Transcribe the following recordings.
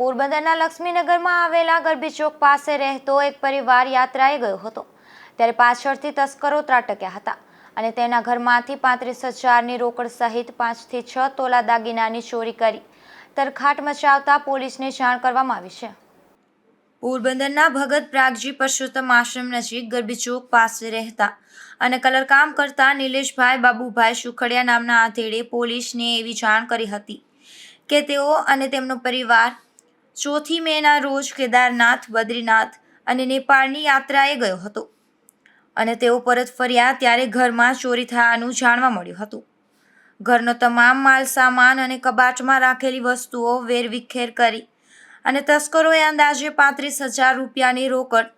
પોરબંદરના લક્ષ્મીનગરમાં આવેલા ગરબી ચોક પાસે રહેતો એક પરિવાર યાત્રાએ ગયો હતો. ત્યારે પાછળથી તસ્કરો ત્રાટક્યા હતા અને તેના ઘરમાંથી પાંત્રીસ હજારની રોકડ સહિત પાંચથી છ તોલા દાગીનાની ચોરી કરી તરખાટ મચાવતા પોલીસને જાણ કરવામાં આવી છે. પોરબંદરના ભગત પ્રાગજી પરસોત્તમ આશ્રમ નજીક ગરબી ચોક પાસે રહેતા અને કલરકામ કરતા નિલેશભાઈ બાબુભાઈ સુખડિયા નામના આધેડે પોલીસને એવી જાણ કરી હતી કે તેઓ અને તેમનો પરિવાર ચોથી મેના રોજ કેદારનાથ, બદ્રીનાથ અને નેપાળની યાત્રાએ ગયો હતો. અને તેઓ પરત ફર્યા ત્યારે ઘરમાં ચોરી થયાનું જાણવા મળ્યું હતું. ઘરનો તમામ માલ, સામાન અને કબાટમાં રાખેલી વસ્તુઓ વેરવિખેર કરી અને તસ્કરોએ અંદાજે પાંત્રીસ હજાર રૂપિયાની રોકડ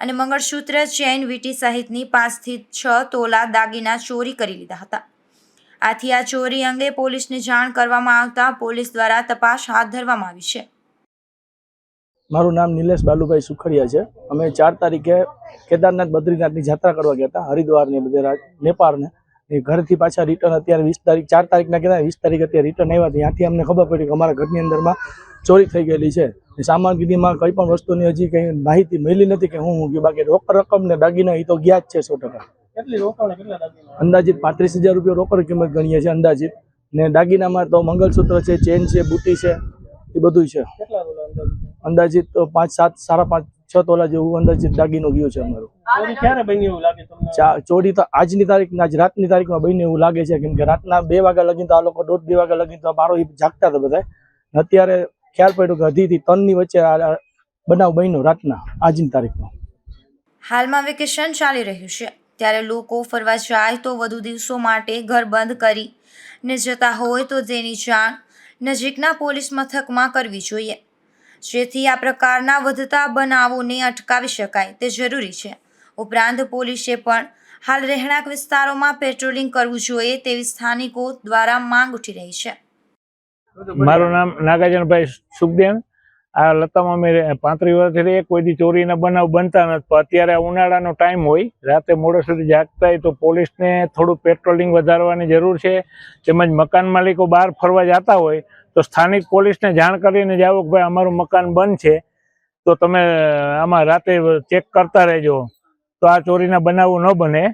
અને મંગળસૂત્ર ચેન વીટી સહિતની પાંચથી છ તોલા દાગીના ચોરી કરી લીધા હતા. આથી આ ચોરી અંગે પોલીસને જાણ કરવામાં આવતા પોલીસ દ્વારા તપાસ હાથ ધરવામાં આવી છે. મારું નામ નિલેશ બાલુભાઈ સુખડિયા છે. અમે ચાર તારીખે કેદારનાથ બદ્રીનાથની જાત્રા કરવા ગયા હતા હરિદ્વાર ને બધે નેપાળને. એ ઘરથી પાછા રિટર્ન અત્યારે વીસ તારીખ ચાર તારીખના કહેતા વીસ તારીખ અત્યારે રિટર્ન આવ્યા ત્યાંથી અમને ખબર પડી કે અમારા ઘરની અંદરમાં ચોરી થઈ ગયેલી છે. સામાનગીરીમાં કંઈ પણ વસ્તુની હજી કંઈ માહિતી મળી નથી કે હું હું ગયું. બાકી રોકડ રકમ ને દાગીના એ તો ગયા જ છે સો ટકા. અંદાજિત પાંત્રીસ હજાર રૂપિયા રોકડ કિંમત ગણીએ છીએ અંદાજિત. ને દાગીનામાં તો મંગલસૂત્ર છે ચેન છે બુટી છે એ બધું છે. અંદાજિત તો પાંચ સાત સાડા પાંચ છ તોલા જેવું અંદાજિત દાગીનો ગયો છે અમારું. ક્યારે બન્યું એવું લાગે તમને? ચોરી તો આજની તારીખ આજ રાતની તારીખમાં બન્યું એવું લાગે છે કેમ કે રાતના બે વાગ્યા લગીને તો આ લોકો દોઢ બે વાગ્યા લગીને તો મારો જાગતા હતા બધા અત્યારે ખ્યાલ પડ્યો કે અઢી થી ત્રણની વચ્ચે બનાવ બન્યો રાતના આજની તારીખનો. હાલમાં વેકેશન ચાલી રહ્યું છે. ત્યારે લોકો ફરવા જાય તો વધુ દિવસો માટે ઘર બંધ કરી ને જતા હોય તો તેની જાણ નજીકના પોલીસ મથકમાં કરવી જોઈએ. જેથી આ પ્રકારના વધતા બનાવોને અટકાવી શકાય. તે જરૂરી છે. ઉપરાંત પોલીસે પણ હાલ રહેણાંક વિસ્તારોમાં પેટ્રોલિંગ કરવું જોઈએ તેવી સ્થાનિકો દ્વારા માંગ ઉઠી રહી છે. મારું નામ નાગાજનભાઈ સુખદેવ. આ લતામાં અમે પાંત્રીસ વર્ષથી રહીએ. કોઈ દી ચોરીના બનાવ બનતા નથી. પણ અત્યારે ઉનાળાનો ટાઈમ હોય. રાતે મોડે સુધી જાગતા હોય તો પોલીસને થોડું પેટ્રોલિંગ વધારવાની જરૂર છે. તેમજ મકાન માલિકો બહાર ફરવા જતા હોય તો સ્થાનિક પોલીસને જાણ કરીને જાઓ કે ભાઈ, અમારું મકાન બંધ છે, તો તમે આમાં રાતે ચેક કરતા રહેજો. તો આ ચોરીના બનાવો ન બને.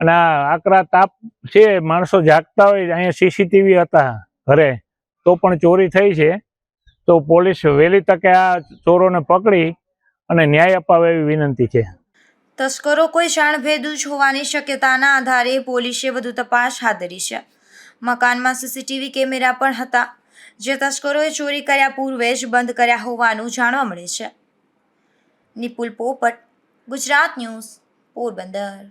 અને આ આકરા તાપ છે, માણસો જાગતા હોય, અહીંયા સીસીટીવી હતા ઘરે, તો પણ ચોરી થઈ છે. તો પોલીસ વહેલી તકે આ ચોરોને પકડી અને ન્યાય અપાવે એવી વિનંતી છે. તસ્કરો કોઈ જાણભેદુ જ હોવાની શક્યતાના આધારે પોલીસે વધુ તપાસ હાથ ધરી છે. મકાનમાં સીસીટીવી કેમેરા પણ હતા. જે તસ્કરોએ ચોરી કર્યા પૂર્વે જ બંધ કર્યા હોવાનું જાણવા મળે છે. નિપુલ પોપટ, ગુજરાત ન્યૂઝ, પોરબંદર.